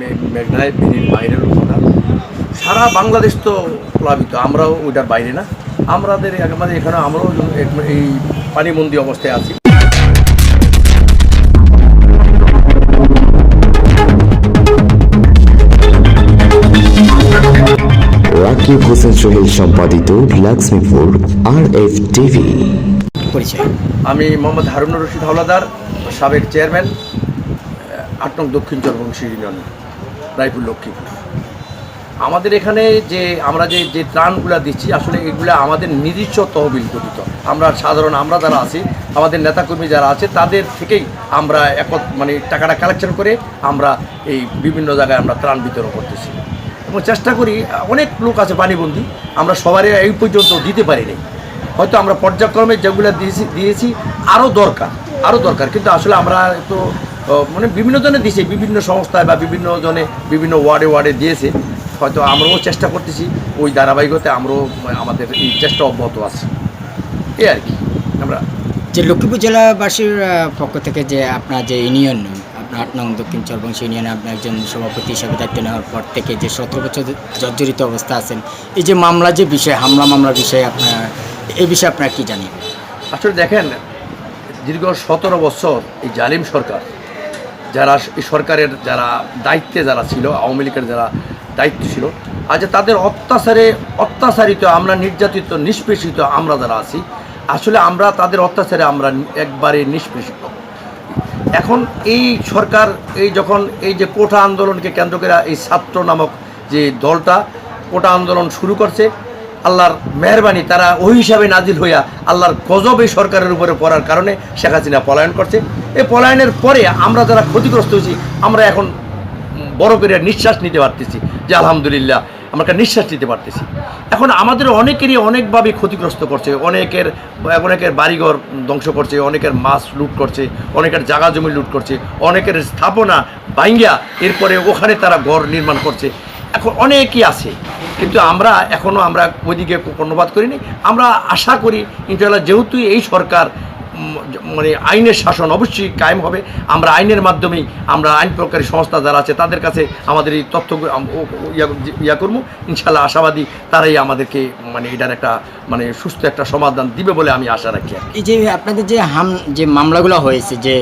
মেঘনায় বেরির বাইরের কথা সারা বাংলাদেশ তো প্লাবিত আমরাও ওইটার বাইরে না। আমাদের আমাদের এখানে আমরাও এই পানিবন্দি অবস্থায় আছি। রাকিব হোসেন সোহেল সম্পাদিত লক্ষ্মীপুর আর এফ টিভি। পরিচয়। আমি মোহাম্মদ হারুনুর রশিদ হাওলাদার সাবেক চেয়ারম্যান আট নং দক্ষিণ চরবংশী ইউনিয়ন রায়পুর লক্ষ্মীপুর। আমাদের এখানে যে, আমরা যে যে ত্রাণগুলো দিচ্ছি, আসলে এগুলো আমাদের নিজস্ব তহবিল গঠিত। আমরা সাধারণ, আমরা যারা আছি, আমাদের নেতাকর্মী যারা আছে, তাদের থেকেই আমরা এক মানে টাকাটা কালেকশন করে আমরা এই বিভিন্ন জায়গায় আমরা ত্রাণ বিতরণ করতেছি। এবং চেষ্টা করি, অনেক লোক আছে পানিবন্দি আমরা সবারই এই পর্যন্ত দিতে পারিনি। হয়তো আমরা পর্যায়ক্রমে যেগুলো দিয়েছি দিয়েছি আরও দরকার আরও দরকার। কিন্তু আসলে আমরা তো মানে বিভিন্ন জনে দিয়েছি বিভিন্ন সংস্থায় বা বিভিন্ন জনে বিভিন্ন ওয়ার্ডে ওয়ার্ডে দিয়েছে। হয়তো আমরাও চেষ্টা করতেছি ওই ধারাবাহিকতে আমরাও আমাদের এই চেষ্টা অব্যাহত আছে। এই আর কি আমরা যে লক্ষ্মীপুর জেলাবাসীর পক্ষ থেকে যে আপনার যে ইউনিয়ন আপনার আট নং দক্ষিণ চরবংশ ইউনিয়নে আপনি একজন সভাপতি হিসাবে দায়িত্ব নেওয়ার পর থেকে যে সতেরো বছর জর্জরিত অবস্থা আছেন এই যে মামলা যে বিষয় হামলা মামলার বিষয়ে আপনার এই বিষয়ে আপনার কী জানেন? আসলে দেখেন দীর্ঘ সতেরো বছর এই জালিম সরকার যারা সরকারের যারা দায়িত্বে যারা ছিল, আওয়ামী লীগের যারা দায়িত্ব ছিল, আজ তাদের অত্যাচারে অত্যাচারিত, আমরা নির্যাতিত, নিষ্পেষিত আমরা যারা আছি, আসলে আমরা তাদের অত্যাচারে আমরা একবারে নিষ্পেষিত। এখন এই সরকার, এই যখন এই যে কোটা আন্দোলনকে কেন্দ্র করে এই ছাত্র নামক যে দলটা, কোটা আন্দোলন শুরু করছে আল্লাহর মেহরবানি তারা ওই হিসাবে নাজিল হইয়া আল্লাহর গজব এই সরকারের উপরে পড়ার কারণে শেখ হাসিনা পলায়ন করছে। এই পলায়নের পরে আমরা যারা ক্ষতিগ্রস্ত হয়েছি, আমরা এখন বড় করে নিঃশ্বাস নিতে পারতেছি যে আলহামদুলিল্লাহ আমরা একটা নিঃশ্বাস নিতে পারতেছি। এখন আমাদের অনেকেরই অনেকভাবে ক্ষতিগ্রস্ত করছে, অনেকের অনেকের বাড়িঘর ধ্বংস করছে, অনেকের মাছ লুট করছে, অনেকের জাগা জমি লুট করছে, অনেকের স্থাপনা ভাঙ্গিয়া এরপরে ওখানে তারা ঘর নির্মাণ করছে। এখন অনেকই আছে। কিন্তু আমরা এখনও আমরা ওইদিকে কর্ণপাত করিনি। আমরা আশা করি ইনশাল্লাহ যেহেতু এই সরকার মানে আইনের শাসন অবশ্যই কায়েম হবে, আমরা আইনের মাধ্যমেই আমরা আইন প্রকারী সংস্থা যারা আছে তাদের কাছে আমাদের এই তথ্য ইয়া করব। ইনশাল্লাহ আশাবাদী তারাই আমাদেরকে মানে এটার একটা মানে সুস্থ একটা সমাধান দিবে বলে আমি আশা রাখি এই যে আপনাদের যে হাম, যে মামলাগুলো হয়েছে, যে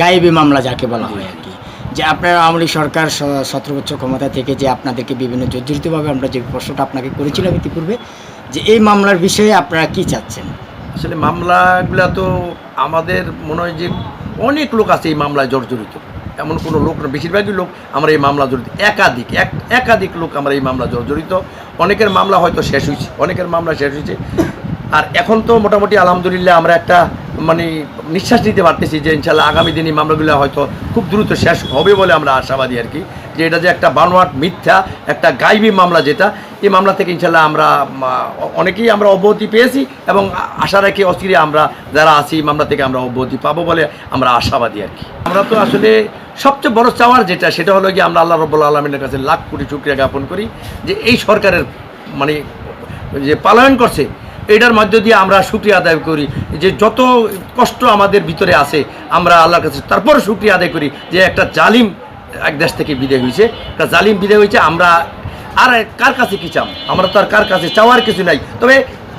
গায়েবী মামলা যাকে বলা হয় আর কি। যে আপনার আওয়ামী সরকার সতেরো বছর ক্ষমতা থেকে যে আপনাদেরকে বিভিন্ন জর্জরিতভাবে আমরা যে প্রশ্নটা আপনাকে করেছিলাম ইতিপূর্বে, যে এই মামলার বিষয়ে আপনারা কি চাচ্ছেন? আসলে মামলাগুলো তো আমাদের মনে হয় যে অনেক লোক আছে এই মামলায় জর্জরিত। এমন কোনো লোক না, বেশিরভাগই লোক আমরা এই মামলা জড়িত একাধিক, এক, একাধিক লোক আমরা এই মামলা জর্জরিত। অনেকের মামলা হয়তো শেষ হয়েছে, অনেকের মামলা শেষ হয়েছে। আর এখন তো মোটামুটি আলহামদুলিল্লাহ আমরা একটা মানে নিঃশ্বাস নিতে পারতেছি যে ইনশাল্লাহ আগামী দিনে মামলাগুলো হয়তো খুব দ্রুত শেষ হবে বলে আমরা আশাবাদী আর কি, যে এটা যে একটা বানোয়াট মিথ্যা, একটা গাইবী মামলা যেটা, এই মামলা থেকে ইনশাল্লাহ আমরা অনেকেই আমরা অব্যাহতি পেয়েছি এবং আশা রাখি অচিরে আমরা যারা আছি মামলা থেকে আমরা অব্যাহতি পাবো বলে আমরা আশাবাদী আর কি। আমরা তো আসলে সবচেয়ে বড় চাওয়ার যেটা, সেটা হলো কি আমরা আল্লাহ রব্বুল আলমিনের কাছে লাখ কোটি শুক্রিয়া জ্ঞাপন করি যে এই সরকারের মানে যে পালায়ন করছে এটার মধ্য দিয়ে আমরা সুক্রিয়া আদায় করি যে যত কষ্ট আমাদের ভিতরে আছে, আমরা আল্লাহর কাছে তারপর সুক্রিয়া আদায় করি যে একটা জালিম এক দেশ থেকে বিদায় হয়েছে। একটা জালিম বিদায় হয়েছে, আমরা আর কার কাছে কি চাম? আমরা তো আর কার কাছে চাওয়ার কিছু নাই। তবে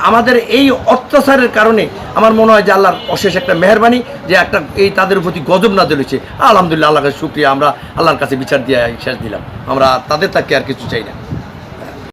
আমাদের এই অত্যাচারের কারণে আমার মনে হয় যে আল্লাহর অশেষ একটা মেহরবানি যে একটা এই তাদের প্রতি গজব না দিলেছে আলহামদুলিল্লাহ, আল্লাহর কাছে সুক্রিয়া আমরা আল্লাহর কাছে বিচার দিয়ে শেষ দিলাম। আমরা তাদের তাকে আর কিছু চাই না।